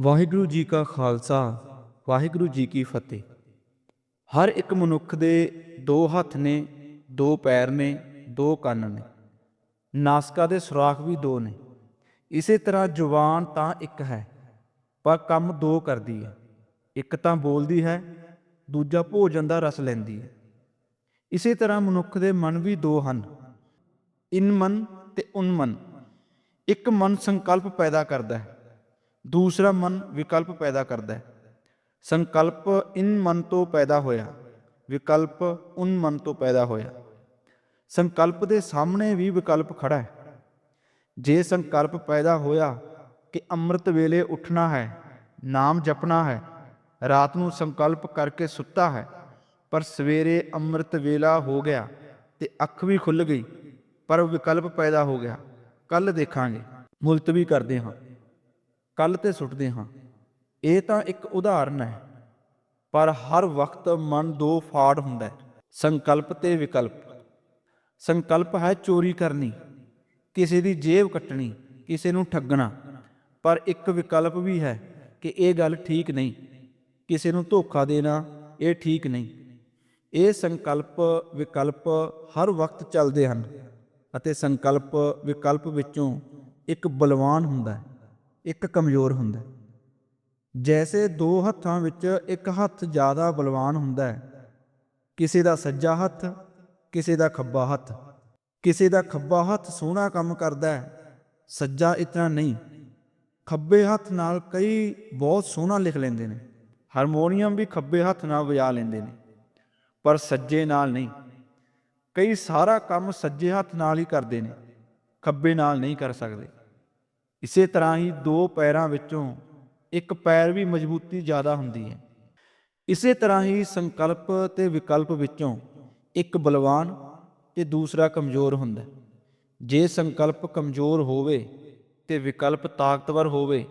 ਵਾਹਿਗੁਰੂ ਜੀ ਕਾ ਖਾਲਸਾ, ਵਾਹਿਗੁਰੂ ਜੀ ਕੀ ਫਤਿਹ। ਹਰ ਇੱਕ ਮਨੁੱਖ ਦੇ ਦੋ ਹੱਥ ਨੇ, ਦੋ ਪੈਰ ਨੇ, ਦੋ ਕੰਨ ਨੇ। ਨਾਸਕਾ ਦੇ ਸੁਰਾਖ ਵੀ ਦੋ ਨੇ। ਇਸੇ ਤਰ੍ਹਾਂ ਜ਼ੁਬਾਨ ਤਾਂ ਇੱਕ ਹੈ, ਪਰ ਕੰਮ ਦੋ ਕਰਦੀ ਹੈ। ਇੱਕ ਤਾਂ ਬੋਲਦੀ ਹੈ, ਦੂਜਾ ਭੋਜਨ ਦਾ ਰਸ ਲੈਂਦੀ ਹੈ। ਇਸੇ ਤਰ੍ਹਾਂ ਮਨੁੱਖ ਦੇ ਮਨ ਵੀ ਦੋ ਹਨ। ਇਨ ਮਨ ਤੇ ਉਨ ਮਨ। ਇੱਕ ਮਨ ਸੰਕਲਪ ਪੈਦਾ ਕਰਦਾ ਹੈ। ਦੂਸਰਾ ਮਨ ਵਿਕਲਪ ਪੈਦਾ ਕਰਦਾ ਹੈ। ਸੰਕਲਪ ਇਨ ਮਨ ਤੋਂ ਪੈਦਾ ਹੋਇਆ, ਵਿਕਲਪ ਉਨ ਮਨ ਤੋਂ ਪੈਦਾ ਹੋਇਆ। ਸੰਕਲਪ ਦੇ ਸਾਹਮਣੇ ਵੀ ਵਿਕਲਪ ਖੜਾ ਹੈ। ਜੇ ਸੰਕਲਪ ਪੈਦਾ ਹੋਇਆ ਕਿ ਅੰਮ੍ਰਿਤ ਵੇਲੇ ਉੱਠਣਾ ਹੈ, ਨਾਮ ਜਪਣਾ ਹੈ, ਰਾਤ ਨੂੰ ਸੰਕਲਪ ਕਰਕੇ ਸੁੱਤਾ ਹੈ, ਪਰ ਸਵੇਰੇ ਅੰਮ੍ਰਿਤ ਵੇਲਾ ਹੋ ਗਿਆ ਤੇ ਅੱਖ ਵੀ ਖੁੱਲ ਗਈ, ਪਰ ਵਿਕਲਪ ਪੈਦਾ ਹੋ ਗਿਆ ਕੱਲ ਦੇਖਾਂਗੇ। ਮੁਲਤਵੀ ਕਰਦੇ ਹਾਂ। ਕੱਲ ਤੇ ਸੁੱਟਦੇ ਹਾਂ। ਇਹ ਤਾਂ ਇੱਕ ਉਦਾਹਰਨ ਹੈ, ਪਰ ਹਰ ਵਕਤ ਮਨ ਦੋ ਫਾੜ ਹੁੰਦਾ ਹੈ। ਸੰਕਲਪ ਤੇ ਵਿਕਲਪ। ਸੰਕਲਪ ਹੈ ਚੋਰੀ ਕਰਨੀ, ਕਿਸੇ ਦੀ ਜੇਬ ਕੱਟਣੀ, ਕਿਸੇ ਨੂੰ ਠੱਗਣਾ। ਪਰ ਇੱਕ ਵਿਕਲਪ ਵੀ ਹੈ ਕਿ ਇਹ ਗੱਲ ਠੀਕ ਨਹੀਂ, ਕਿਸੇ ਨੂੰ ਧੋਖਾ ਦੇਣਾ, ਇਹ ਠੀਕ ਨਹੀਂ। ਇਹ ਸੰਕਲਪ, ਵਿਕਲਪ ਹਰ ਵਕਤ ਚੱਲਦੇ ਹਨ ਅਤੇ ਸੰਕਲਪ, ਵਿਕਲਪ ਵਿੱਚੋਂ ਇੱਕ ਬਲਵਾਨ ਹੁੰਦਾ ਹੈ। ਇੱਕ ਕਮਜ਼ੋਰ ਹੁੰਦਾ ਹੈ। ਜੈਸੇ ਦੋ ਹੱਥਾਂ ਵਿੱਚ ਇੱਕ ਹੱਥ ਜ਼ਿਆਦਾ ਬਲਵਾਨ ਹੁੰਦਾ ਹੈ, ਕਿਸੇ ਦਾ ਸੱਜਾ ਹੱਥ, ਕਿਸੇ ਦਾ ਖੱਬਾ ਹੱਥ। ਕਿਸੇ ਦਾ ਖੱਬਾ ਹੱਥ ਸੋਹਣਾ ਕੰਮ ਕਰਦਾ ਹੈ, ਸੱਜਾ ਇਤਨਾ ਨਹੀਂ। ਖੱਬੇ ਹੱਥ ਨਾਲ ਕਈ ਬਹੁਤ ਸੋਹਣਾ ਲਿਖ ਲੈਂਦੇ ਨੇ, ਹਾਰਮੋਨੀਅਮ ਵੀ ਖੱਬੇ ਹੱਥ ਨਾਲ ਵਜਾ ਲੈਂਦੇ ਨੇ, ਪਰ ਸੱਜੇ ਨਾਲ ਨਹੀਂ। ਕਈ ਸਾਰਾ ਕੰਮ ਸੱਜੇ ਹੱਥ ਨਾਲ ਹੀ ਕਰਦੇ ਨੇ, ਖੱਬੇ ਨਾਲ ਨਹੀਂ ਕਰ ਸਕਦੇ। ਇਸੇ ਤਰ੍ਹਾਂ ਹੀ ਦੋ ਪੈਰਾਂ ਵਿੱਚੋਂ ਇੱਕ ਪੈਰ ਵੀ ਮਜ਼ਬੂਤੀ ਜ਼ਿਆਦਾ ਹੁੰਦੀ ਹੈ। ਇਸੇ ਤਰ੍ਹਾਂ ਹੀ ਸੰਕਲਪ ਤੇ ਵਿਕਲਪ ਵਿੱਚੋਂ ਇੱਕ ਬਲਵਾਨ ਤੇ ਦੂਸਰਾ ਕਮਜ਼ੋਰ ਹੁੰਦਾ ਹੈ। ਜੇ ਸੰਕਲਪ ਕਮਜ਼ੋਰ ਹੋਵੇ ਤੇ ਵਿਕਲਪ ਤਾਕਤਵਰ ਹੋਵੇ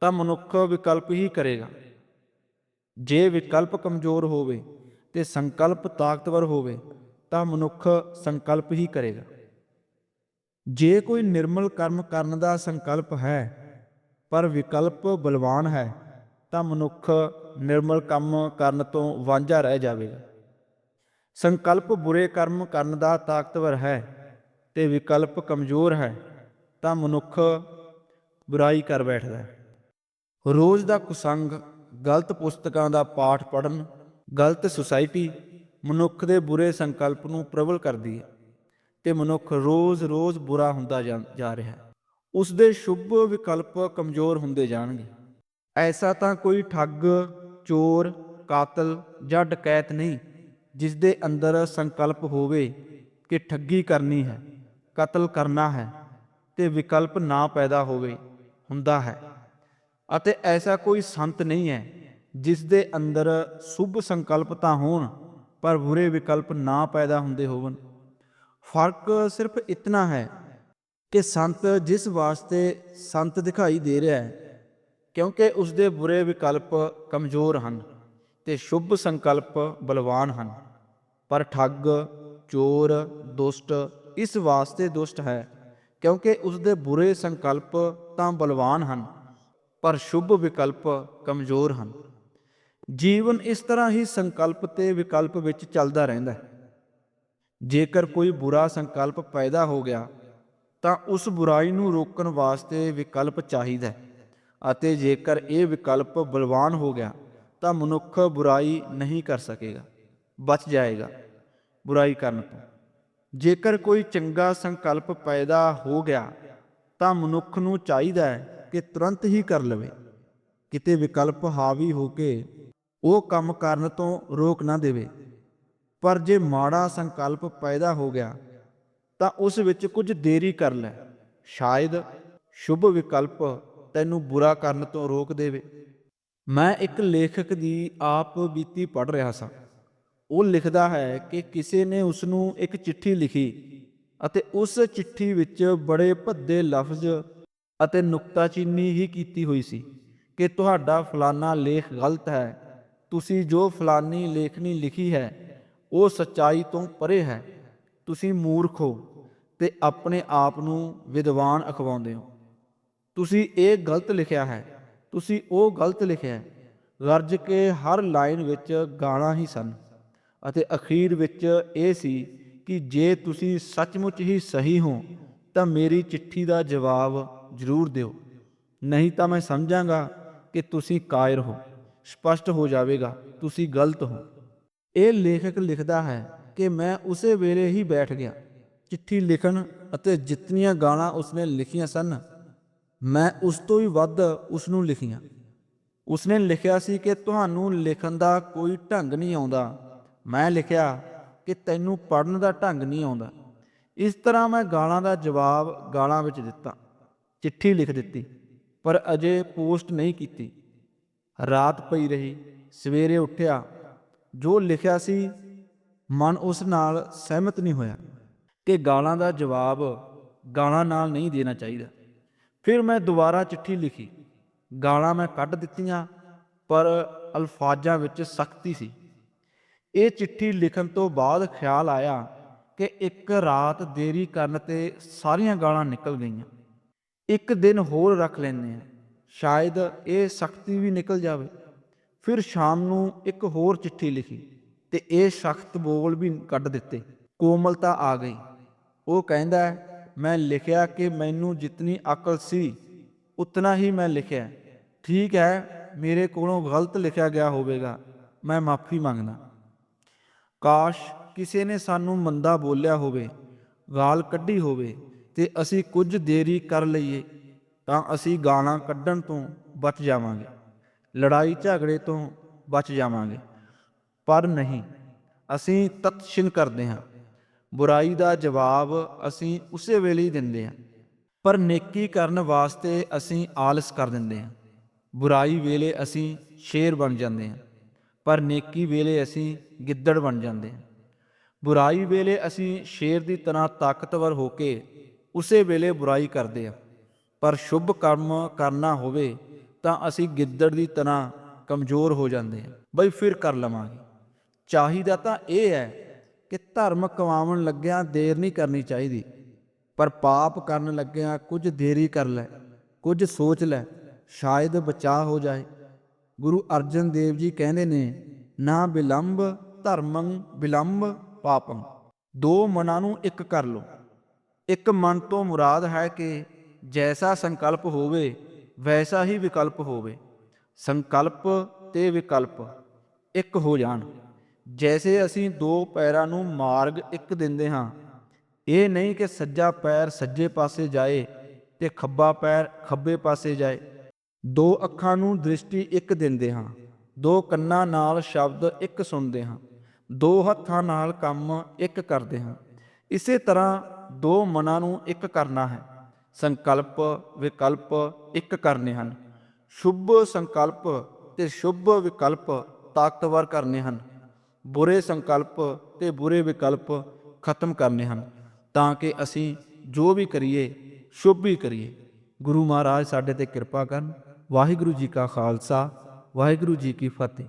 ਤਾਂ ਮਨੁੱਖ ਵਿਕਲਪ ਹੀ ਕਰੇਗਾ। ਜੇ ਵਿਕਲਪ ਕਮਜ਼ੋਰ ਹੋਵੇ ਤੇ ਸੰਕਲਪ ਤਾਕਤਵਰ ਹੋਵੇ ਤਾਂ ਮਨੁੱਖ ਸੰਕਲਪ ਹੀ ਕਰੇਗਾ। ਜੇ ਕੋਈ ਨਿਰਮਲ ਕਰਮ ਕਰਨ ਦਾ ਸੰਕਲਪ ਹੈ, ਪਰ ਵਿਕਲਪ ਬਲਵਾਨ ਹੈ, ਤਾਂ ਮਨੁੱਖ ਨਿਰਮਲ ਕੰਮ ਕਰਨ ਤੋਂ ਵਾਂਝਾ ਰਹਿ ਜਾਵੇਗਾ। ਸੰਕਲਪ ਬੁਰੇ ਕਰਮ ਕਰਨ ਦਾ ਤਾਕਤਵਰ ਹੈ ਤੇ ਵਿਕਲਪ ਕਮਜ਼ੋਰ ਹੈ, ਤਾਂ ਮਨੁੱਖ ਬੁਰਾਈ ਕਰ ਬੈਠਦਾ ਹੈ। ਰੋਜ਼ ਦਾ ਕੁਸੰਗ, ਗਲਤ ਪੁਸਤਕਾਂ ਦਾ ਪਾਠ ਪੜਨ ਗਲਤ ਸੁਸਾਇਟੀ ਮਨੁੱਖ ਦੇ ਬੁਰੇ ਸੰਕਲਪ ਨੂੰ ਪ੍ਰਬਲ ਕਰਦੀ ਹੈ। ਤੇ ਮਨੁੱਖ ਰੋਜ਼-ਰੋਜ਼ ਬੁਰਾ ਹੁੰਦਾ ਜਾ ਜਾ ਰਿਹਾ ਹੈ। ਉਸ ਦੇ ਸ਼ੁਭ ਵਿਕਲਪ ਕਮਜ਼ੋਰ ਹੁੰਦੇ ਜਾਣਗੇ। ਐਸਾ ਤਾਂ ਕੋਈ ਠੱਗ, ਚੋਰ, ਕਾਤਲ ਜਾਂ ਡਕੈਤ ਨਹੀਂ ਜਿਸ ਦੇ ਅੰਦਰ ਸੰਕਲਪ ਹੋਵੇ ਕਿ ਠੱਗੀ ਕਰਨੀ ਹੈ, ਕਤਲ ਕਰਨਾ ਹੈ ਤੇ ਵਿਕਲਪ ਨਾ ਪੈਦਾ ਹੋਵੇ, ਹੁੰਦਾ ਹੈ। ਅਤੇ ਐਸਾ ਕੋਈ ਸੰਤ ਨਹੀਂ ਹੈ ਜਿਸ ਦੇ ਅੰਦਰ ਸ਼ੁਭ ਸੰਕਲਪ ਤਾਂ ਹੋਣ, ਪਰ ਬੁਰੇ ਵਿਕਲਪ ਨਾ ਪੈਦਾ ਹੁੰਦੇ ਹੋਵਣ। ਫ਼ਰਕ ਸਿਰਫ ਇਤਨਾ ਹੈ ਕਿ ਸੰਤ ਜਿਸ ਵਾਸਤੇ ਸੰਤ ਦਿਖਾਈ ਦੇ ਰਿਹਾ ਹੈ, ਕਿਉਂਕਿ ਉਸ ਦੇ ਬੁਰੇ ਵਿਕਲਪ ਕਮਜ਼ੋਰ ਹਨ ਤੇ ਸ਼ੁਭ ਸੰਕਲਪ ਬਲਵਾਨ ਹਨ। ਪਰ ਠੱਗ, ਚੋਰ, ਦੁਸ਼ਟ ਇਸ ਵਾਸਤੇ ਦੁਸ਼ਟ ਹੈ, ਕਿਉਂਕਿ ਉਸ ਦੇ ਬੁਰੇ ਸੰਕਲਪ ਤਾਂ ਬਲਵਾਨ ਹਨ, ਪਰ ਸ਼ੁਭ ਵਿਕਲਪ ਕਮਜ਼ੋਰ ਹਨ। ਜੀਵਨ ਇਸ ਤਰ੍ਹਾਂ ਹੀ ਸੰਕਲਪ ਤੇ ਵਿਕਲਪ ਵਿੱਚ ਚੱਲਦਾ ਰਹਿੰਦਾ ਹੈ। ਜੇਕਰ ਕੋਈ ਬੁਰਾ ਸੰਕਲਪ ਪੈਦਾ ਹੋ ਗਿਆ, ਤਾਂ ਉਸ ਬੁਰਾਈ ਨੂੰ ਰੋਕਣ ਵਾਸਤੇ ਵਿਕਲਪ ਚਾਹੀਦਾ ਹੈ ਅਤੇ ਜੇਕਰ ਇਹ ਵਿਕਲਪ ਬਲਵਾਨ ਹੋ ਗਿਆ, ਤਾਂ ਮਨੁੱਖ ਬੁਰਾਈ ਨਹੀਂ ਕਰ ਸਕੇਗਾ, ਬਚ ਜਾਏਗਾ ਬੁਰਾਈ ਕਰਨ ਤੋਂ। ਜੇਕਰ ਕੋਈ ਚੰਗਾ ਸੰਕਲਪ ਪੈਦਾ ਹੋ ਗਿਆ, ਤਾਂ ਮਨੁੱਖ ਨੂੰ ਚਾਹੀਦਾ ਹੈ ਕਿ ਤੁਰੰਤ ਹੀ ਕਰ ਲਵੇ, ਕਿਤੇ ਵਿਕਲਪ ਹਾਵੀ ਹੋ ਕੇ ਉਹ ਕੰਮ ਕਰਨ ਤੋਂ ਰੋਕ ਨਾ ਦੇਵੇ। ਪਰ ਜੇ ਮਾੜਾ ਸੰਕਲਪ ਪੈਦਾ ਹੋ ਗਿਆ, ਤਾਂ ਉਸ ਵਿੱਚ ਕੁਝ ਦੇਰੀ ਕਰ ਲੈ। ਸ਼ਾਇਦ ਸ਼ੁਭ ਵਿਕਲਪ ਤੈਨੂੰ ਬੁਰਾ ਕਰਨ ਤੋਂ ਰੋਕ ਦੇਵੇ। ਮੈਂ ਇੱਕ ਲੇਖਕ ਦੀ ਆਪ ਬੀਤੀ ਪੜ੍ਹ ਰਿਹਾ ਸਾਂ। ਉਹ ਲਿਖਦਾ ਹੈ ਕਿ ਕਿਸੇ ਨੇ ਉਸ ਨੂੰ ਇੱਕ ਚਿੱਠੀ ਲਿਖੀ ਅਤੇ ਉਸ ਚਿੱਠੀ ਵਿੱਚ ਬੜੇ ਭੱਦੇ ਲਫ਼ਜ਼ ਅਤੇ ਨੁਕਤਾਚੀਨੀ ਹੀ ਕੀਤੀ ਹੋਈ ਸੀ ਕਿ ਤੁਹਾਡਾ ਫਲਾਨਾ ਲੇਖ ਗਲਤ ਹੈ, ਤੁਸੀਂ ਜੋ ਫਲਾਨੀ ਲੇਖਣੀ ਲਿਖੀ ਹੈ ਉਹ ਸੱਚਾਈ ਤੋਂ ਪਰੇ ਹੈ। ਤੁਸੀਂ ਮੂਰਖ ਹੋ ਤੇ ਆਪਣੇ ਆਪ ਨੂੰ ਵਿਦਵਾਨ ਅਖਵਾਉਂਦੇ ਹੋ। ਤੁਸੀਂ ਇਹ ਗਲਤ ਲਿਖਿਆ ਹੈ। ਤੁਸੀਂ ਉਹ ਗਲਤ ਲਿਖਿਆ ਹੈ। ਗਰਜ ਕੇ ਹਰ ਲਾਈਨ ਵਿੱਚ ਗਾਣਾ ਹੀ ਸਨ। ਅਤੇ ਅਖੀਰ ਵਿੱਚ ਇਹ ਸੀ ਕਿ ਜੇ ਤੁਸੀਂ ਸੱਚਮੁੱਚ ਹੀ ਸਹੀ ਹੋ, ਤਾਂ ਮੇਰੀ ਚਿੱਠੀ ਦਾ ਜਵਾਬ ਜ਼ਰੂਰ ਦਿਓ। ਨਹੀਂ ਤਾਂ ਮੈਂ ਸਮਝਾਂਗਾ ਕਿ ਤੁਸੀਂ ਕਾਇਰ ਹੋ। ਸਪਸ਼ਟ ਹੋ ਜਾਵੇਗਾ, ਤੁਸੀਂ ਗਲਤ ਹੋ। ਇਹ ਲੇਖਕ ਲਿਖਦਾ ਹੈ ਕਿ ਮੈਂ ਉਸੇ ਵੇਲੇ ਹੀ ਬੈਠ ਗਿਆ। ਚਿੱਠੀ ਲਿਖਣ ਅਤੇ ਜਿਤਨੀਆਂ ਗਾਲਾਂ ਉਸਨੇ ਲਿਖੀਆਂ ਸਨ, ਮੈਂ ਉਸ ਤੋਂ ਵੀ ਵੱਧ ਉਸ ਨੂੰ ਲਿਖੀਆਂ। ਉਸਨੇ ਲਿਖਿਆ ਸੀ ਕਿ ਤੁਹਾਨੂੰ ਲਿਖਣ ਦਾ ਕੋਈ ਢੰਗ ਨਹੀਂ ਆਉਂਦਾ। ਮੈਂ ਲਿਖਿਆ ਕਿ ਤੈਨੂੰ ਪੜਨ ਦਾ ਢੰਗ ਨਹੀਂ ਆਉਂਦਾ। ਇਸ ਤਰ੍ਹਾਂ ਮੈਂ ਗਾਲਾਂ ਦਾ ਜਵਾਬ ਗਾਲਾਂ ਵਿੱਚ ਦਿੱਤਾ। ਚਿੱਠੀ ਲਿਖ ਦਿੱਤੀ, ਪਰ ਅਜੇ ਪੋਸਟ ਨਹੀਂ ਕੀਤੀ। ਰਾਤ ਪਈ ਰਹੀ, ਸਵੇਰੇ ਉੱਠਿਆ ਜੋ ਲਿਖਿਆ ਸੀ, ਮਨ ਉਸ ਨਾਲ ਸਹਿਮਤ ਨਹੀਂ ਹੋਇਆ। ਕਿ ਗਾਲਾਂ ਦਾ ਜਵਾਬ ਗਾਲਾਂ ਨਾਲ ਨਹੀਂ ਦੇਣਾ ਚਾਹੀਦਾ। ਫਿਰ ਮੈਂ ਦੁਬਾਰਾ ਚਿੱਠੀ ਲਿਖੀ। ਗਾਲਾਂ ਮੈਂ ਕੱਢ ਦਿੱਤੀਆਂ, ਪਰ ਅਲਫਾਜ਼ਾਂ ਵਿੱਚ ਸਖਤੀ ਸੀ। ਇਹ ਚਿੱਠੀ ਲਿਖਣ ਤੋਂ ਬਾਅਦ ਖਿਆਲ ਆਇਆ ਕਿ ਇੱਕ ਰਾਤ ਦੇਰੀ ਕਰਨ ਤੇ ਸਾਰੀਆਂ ਗਾਲਾਂ ਨਿਕਲ ਗਈਆਂ। ਇੱਕ ਦਿਨ ਹੋਰ ਰੱਖ ਲੈਂਦੇ ਆ ਸ਼ਾਇਦ ਇਹ ਸਖਤੀ ਵੀ ਨਿਕਲ ਜਾਵੇ। ਫਿਰ ਸ਼ਾਮ ਨੂੰ ਇੱਕ ਹੋਰ ਚਿੱਠੀ ਲਿਖੀ ਤੇ ਇਹ ਸਖਤ ਬੋਲ ਵੀ ਕੱਢ ਦਿੱਤੇ। ਕੋਮਲਤਾ ਆ ਗਈ। ਉਹ ਕਹਿੰਦਾ, ਮੈਂ ਲਿਖਿਆ ਕਿ ਮੈਨੂੰ ਜਿਤਨੀ ਅਕਲ ਸੀ, ਉਤਨਾ ਹੀ ਮੈਂ ਲਿਖਿਆ। ਠੀਕ ਹੈ, ਮੇਰੇ ਕੋਲੋਂ ਗਲਤ ਲਿਖਿਆ ਗਿਆ ਹੋਵੇਗਾ। ਮੈਂ ਮਾਫੀ ਮੰਗਦਾ। ਕਾਸ਼ ਕਿਸੇ ਨੇ ਸਾਨੂੰ ਮੰਦਾ ਬੋਲਿਆ ਹੋਵੇ, ਗਾਲ ਕੱਢੀ ਹੋਵੇ ਤੇ ਅਸੀਂ ਕੁਝ ਦੇਰੀ ਕਰ ਲਈਏ, ਤਾਂ ਅਸੀਂ ਗਾਲਾਂ ਕੱਢਣ ਤੋਂ ਬਚ ਜਾਵਾਂਗੇ। ਲੜਾਈ ਝਗੜੇ ਤੋਂ ਬਚ ਜਾਵਾਂਗੇ। ਪਰ ਨਹੀਂ, ਅਸੀਂ ਤਤਸ਼ਿਨ ਕਰਦੇ ਹਾਂ। ਬੁਰਾਈ ਦਾ ਜਵਾਬ ਅਸੀਂ ਉਸੇ ਵੇਲੇ ਹੀ ਦਿੰਦੇ ਹਾਂ। ਪਰ ਨੇਕੀ ਕਰਨ ਵਾਸਤੇ ਅਸੀਂ ਆਲਸ ਕਰ ਦਿੰਦੇ ਹਾਂ। ਬੁਰਾਈ ਵੇਲੇ ਅਸੀਂ ਸ਼ੇਰ ਬਣ ਜਾਂਦੇ ਹਾਂ। ਪਰ ਨੇਕੀ ਵੇਲੇ ਅਸੀਂ ਗਿੱਦੜ ਬਣ ਜਾਂਦੇ ਹਾਂ। ਬੁਰਾਈ ਵੇਲੇ ਅਸੀਂ ਸ਼ੇਰ ਦੀ ਤਰ੍ਹਾਂ ਤਾਕਤਵਰ ਹੋ ਕੇ ਉਸੇ ਵੇਲੇ ਬੁਰਾਈ ਕਰਦੇ ਹਾਂ। ਪਰ ਸ਼ੁਭ ਕਰਮ ਕਰਨਾ ਹੋਵੇ ਤਾਂ ਅਸੀਂ ਗਿੱਦੜ ਦੀ ਤਰ੍ਹਾਂ ਕਮਜ਼ੋਰ ਹੋ ਜਾਂਦੇ ਹਾਂ। ਬਈ ਫਿਰ ਕਰ ਲਵਾਂਗੇ। ਚਾਹੀਦਾ ਤਾਂ ਇਹ ਹੈ ਕਿ ਧਰਮ ਕਮਾਉਣ ਲੱਗਿਆਂ ਦੇਰ ਨਹੀਂ ਕਰਨੀ ਚਾਹੀਦੀ। ਪਰ ਪਾਪ ਕਰਨ ਲੱਗਿਆਂ ਕੁਝ ਦੇਰੀ ਕਰ ਲੈ, ਕੁਝ ਸੋਚ ਲੈ, ਸ਼ਾਇਦ ਬਚਾਅ ਹੋ ਜਾਏ। ਗੁਰੂ ਅਰਜਨ ਦੇਵ ਜੀ ਕਹਿੰਦੇ ਨੇ, ਨਾ ਬਿਲੰਬ ਧਰਮੰ, ਬਿਲੰਬ ਪਾਪੰ। ਦੋ ਮਨਾਂ ਨੂੰ ਇੱਕ ਕਰ ਲਓ। ਇੱਕ ਮਨ ਤੋਂ ਮੁਰਾਦ ਹੈ ਕਿ ਜੈਸਾ ਸੰਕਲਪ ਹੋਵੇ ਵੈਸਾ ਹੀ ਵਿਕਲਪ ਹੋਵੇ, ਸੰਕਲਪ ਤੇ ਵਿਕਲਪ ਇੱਕ ਹੋ ਜਾਣ। ਜੈਸੇ ਅਸੀਂ ਦੋ ਪੈਰਾਂ ਨੂੰ ਮਾਰਗ ਇੱਕ ਦਿੰਦੇ ਹਾਂ, ਇਹ ਨਹੀਂ ਕਿ ਸੱਜਾ ਪੈਰ ਸੱਜੇ ਪਾਸੇ ਜਾਏ ਤੇ ਖੱਬਾ ਪੈਰ ਖੱਬੇ ਪਾਸੇ ਜਾਏ। ਦੋ ਅੱਖਾਂ ਨੂੰ ਦ੍ਰਿਸ਼ਟੀ ਇੱਕ ਦਿੰਦੇ ਹਾਂ, ਦੋ ਕੰਨਾਂ ਨਾਲ ਸ਼ਬਦ ਇੱਕ ਸੁਣਦੇ ਹਾਂ, ਦੋ ਹੱਥਾਂ ਨਾਲ ਕੰਮ ਇੱਕ ਕਰਦੇ ਹਾਂ। ਇਸੇ ਤਰ੍ਹਾਂ ਦੋ ਮਨਾਂ ਨੂੰ ਇੱਕ ਕਰਨਾ ਹੈ। ਸੰਕਲਪ, ਵਿਕਲਪ ਇੱਕ ਕਰਨੇ ਹਨ। ਸ਼ੁਭ ਸੰਕਲਪ ਤੇ ਸ਼ੁਭ ਵਿਕਲਪ ਤਾਕਤਵਰ ਕਰਨੇ ਹਨ। ਬੁਰੇ ਸੰਕਲਪ ਤੇ ਬੁਰੇ ਵਿਕਲਪ ਖਤਮ ਕਰਨੇ ਹਨ। ਤਾਂ ਕਿ ਅਸੀਂ ਜੋ ਵੀ ਕਰੀਏ, ਸ਼ੁਭ ਹੀ ਕਰੀਏ। ਗੁਰੂ ਮਹਾਰਾਜ ਸਾਡੇ ਤੇ ਕਿਰਪਾ ਕਰਨ। ਵਾਹਿਗੁਰੂ ਜੀ ਕਾ ਖਾਲਸਾ, ਵਾਹਿਗੁਰੂ ਜੀ ਕੀ ਫਤਿਹ।